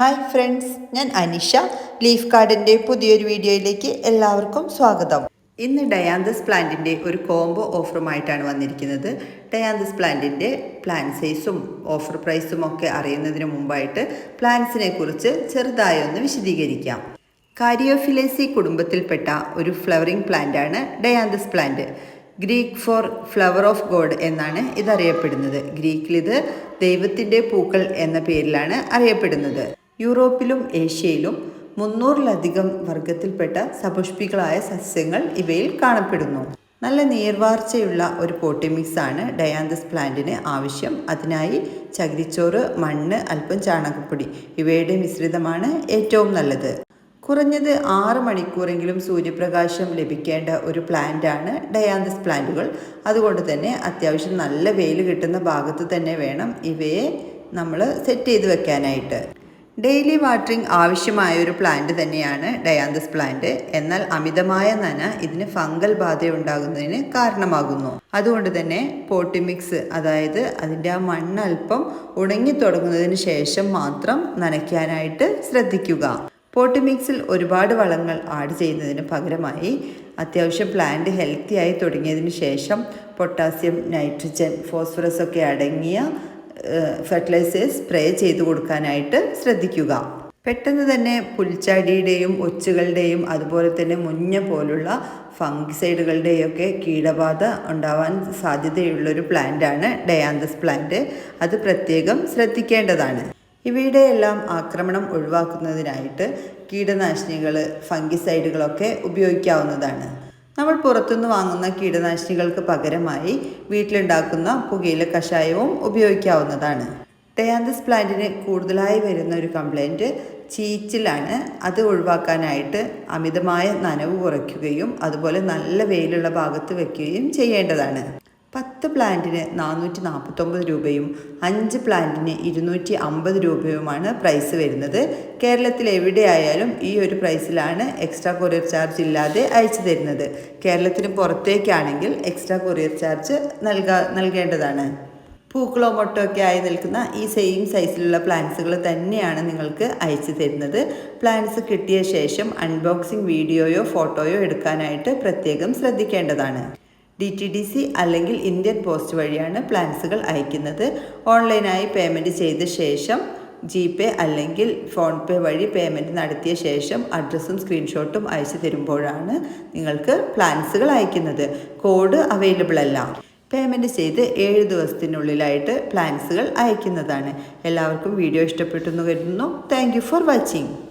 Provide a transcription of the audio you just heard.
Hi friends ഞാൻ Anisha. Leaf കാർഡിന്റെ പുതിയൊരു വീഡിയോയിലേക്ക് എല്ലാവർക്കും സ്വാഗതം. ഇന്ന് ഡയാന്തസ് പ്ലാന്റിന്റെ ഒരു കോംബോ ഓഫറുമായിട്ടാണ് വന്നിരിക്കുന്നത്. ഡയാന്തസ് പ്ലാന്റിന്റെ പ്ലാൻ സൈസും ഓഫർ പ്രൈസും ഒക്കെ അറിയുന്നതിന് മുമ്പായിട്ട് പ്ലാന്റ്സിനെ കുറിച്ച് ചെറുതായി ഒന്ന് വിശദീകരിക്കാം. കാരിയോഫിലേസി കുടുംബത്തിൽപ്പെട്ട ഒരു ഫ്ലവറിംഗ് പ്ലാന്റാണ് dianthus plant. Greek for flower of god എന്നാണ് ഇതറിയപ്പെടുന്നത്. ഗ്രീക്കിൽ ഇത് ദൈവത്തിന്റെ പൂക്കൾ എന്ന പേരിലാണ് അറിയപ്പെടുന്നത്. യൂറോപ്പിലും ഏഷ്യയിലും മുന്നൂറിലധികം വർഗത്തിൽപ്പെട്ട സപുഷ്പികളായ സസ്യങ്ങൾ ഇവയിൽ കാണപ്പെടുന്നു. നല്ല നീർവാർച്ചയുള്ള ഒരു പോട്ടി മിക്സ് ആണ് ഡയാന്തസ് പ്ലാന്റിന് ആവശ്യം. അതിനായി ചകിരിച്ചോറ് മണ്ണ് അല്പം ചാണകപ്പൊടി ഇവയുടെ മിശ്രിതമാണ് ഏറ്റവും നല്ലത്. കുറഞ്ഞത് ആറ് മണിക്കൂറെങ്കിലും സൂര്യപ്രകാശം ലഭിക്കേണ്ട ഒരു പ്ലാന്റാണ് ഡയാന്തസ് പ്ലാന്റുകൾ. അതുകൊണ്ട് തന്നെ അത്യാവശ്യം നല്ല വെയിൽ കിട്ടുന്ന ഭാഗത്ത് തന്നെ വേണം ഇവയെ നമ്മൾ സെറ്റ് ചെയ്ത് വെക്കാനായിട്ട്. ഡെയിലി വാട്ടറിംഗ് ആവശ്യമായ ഒരു പ്ലാന്റ് തന്നെയാണ് ഡയാന്തസ് പ്ലാന്റ് എന്നാൽ അമിതമായ നന ഇതിന് ഫംഗൽ ബാധ ഉണ്ടാകുന്നതിന് കാരണമാകുന്നു. അതുകൊണ്ട് തന്നെ പോട്ടി മിക്സ് അതായത് അതിന്റെ ആ മണ്ണ് അല്പം ഉണങ്ങി തുടങ്ങുന്നതിന് ശേഷം മാത്രം നനയ്ക്കാനായിട്ട് ശ്രദ്ധിക്കുക. പോട്ടി മിക്സിൽ ഒരുപാട് വളങ്ങൾ ആഡ് ചെയ്യുന്നതിന് പകരമായി അത്യാവശ്യം പ്ലാന്റ് ഹെൽത്തി ആയി തുടങ്ങിയതിന് ശേഷം പൊട്ടാസ്യം നൈട്രജൻ ഫോസ്ഫറസ് ഒക്കെ അടങ്ങിയ ഫെർട്ടിലൈസേഴ്സ് സ്പ്രേ ചെയ്ത് കൊടുക്കാനായിട്ട് ശ്രദ്ധിക്കുക. പെട്ടെന്ന് തന്നെ പുൽച്ചാടിയുടെയും ഒച്ചുകളുടെയും അതുപോലെ തന്നെ മുഞ്ഞ പോലുള്ള ഫംഗിസൈഡുകളുടെയും ഒക്കെ കീടബാധ ഉണ്ടാവാൻ സാധ്യതയുള്ളൊരു പ്ലാന്റാണ് ഡയാന്തസ് പ്ലാന്റ് അത് പ്രത്യേകം ശ്രദ്ധിക്കേണ്ടതാണ്. ഇവയുടെ എല്ലാം ആക്രമണം ഒഴിവാക്കുന്നതിനായിട്ട് കീടനാശിനികൾ ഫംഗിസൈഡുകളൊക്കെ ഉപയോഗിക്കാവുന്നതാണ്. നമ്മൾ പുറത്തുനിന്ന് വാങ്ങുന്ന കീടനാശിനികൾക്ക് പകരമായി വീട്ടിലുണ്ടാക്കുന്ന പുകയില കഷായവും ഉപയോഗിക്കാവുന്നതാണ്. ഡയാന്തസ് പ്ലാന്റിന് കൂടുതലായി വരുന്ന ഒരു കംപ്ലൈന്റ് ചീച്ചിലാണ്. അത് ഒഴിവാക്കാനായിട്ട് അമിതമായ നനവ് കുറയ്ക്കുകയും അതുപോലെ നല്ല വെയിലുള്ള ഭാഗത്ത് വയ്ക്കുകയും ചെയ്യേണ്ടതാണ്. പത്ത് പ്ലാന്റിന് നാനൂറ്റി നാൽപ്പത്തൊമ്പത് രൂപയും അഞ്ച് പ്ലാന്റിന് ഇരുന്നൂറ്റി അമ്പത് രൂപയുമാണ് പ്രൈസ് വരുന്നത്. കേരളത്തിൽ എവിടെയായാലും ഈ ഒരു പ്രൈസിലാണ് എക്സ്ട്രാ കൊറിയർ ചാർജ് ഇല്ലാതെ അയച്ചു തരുന്നത്. കേരളത്തിന് പുറത്തേക്കാണെങ്കിൽ എക്സ്ട്രാ കൊറിയർ ചാർജ് നൽകാ നൽകേണ്ടതാണ്. പൂക്കളോ മൊട്ടോ ഒക്കെ ആയി നിൽക്കുന്ന ഈ സെയിം സൈസിലുള്ള പ്ലാന്റ്സുകൾ തന്നെയാണ് നിങ്ങൾക്ക് അയച്ചു തരുന്നത്. പ്ലാന്റ്സ് കിട്ടിയ ശേഷം അൺബോക്സിംഗ് വീഡിയോയോ ഫോട്ടോയോ എടുക്കാനായിട്ട് പ്രത്യേകം ശ്രദ്ധിക്കേണ്ടതാണ്. ഡി ടി ഡി സി അല്ലെങ്കിൽ ഇന്ത്യൻ പോസ്റ്റ് വഴിയാണ് പ്ലാൻസുകൾ അയക്കുന്നത്. ഓൺലൈനായി പേയ്മെന്റ് ചെയ്ത ശേഷം ജി പേ അല്ലെങ്കിൽ ഫോൺ പേ വഴി പേയ്മെന്റ് നടത്തിയ ശേഷം അഡ്രസ്സും സ്ക്രീൻഷോട്ടും അയച്ചു തരുമ്പോഴാണ് നിങ്ങൾക്ക് പ്ലാൻസുകൾ അയക്കുന്നത്. കോഡ് അവൈലബിൾ അല്ല. പേയ്മെന്റ് ചെയ്ത് ഏഴ് ദിവസത്തിനുള്ളിലായിട്ട് പ്ലാൻസുകൾ അയക്കുന്നതാണ്. എല്ലാവർക്കും വീഡിയോ ഇഷ്ടപ്പെട്ടു എന്ന് കരുതുന്നു. Thank for watching.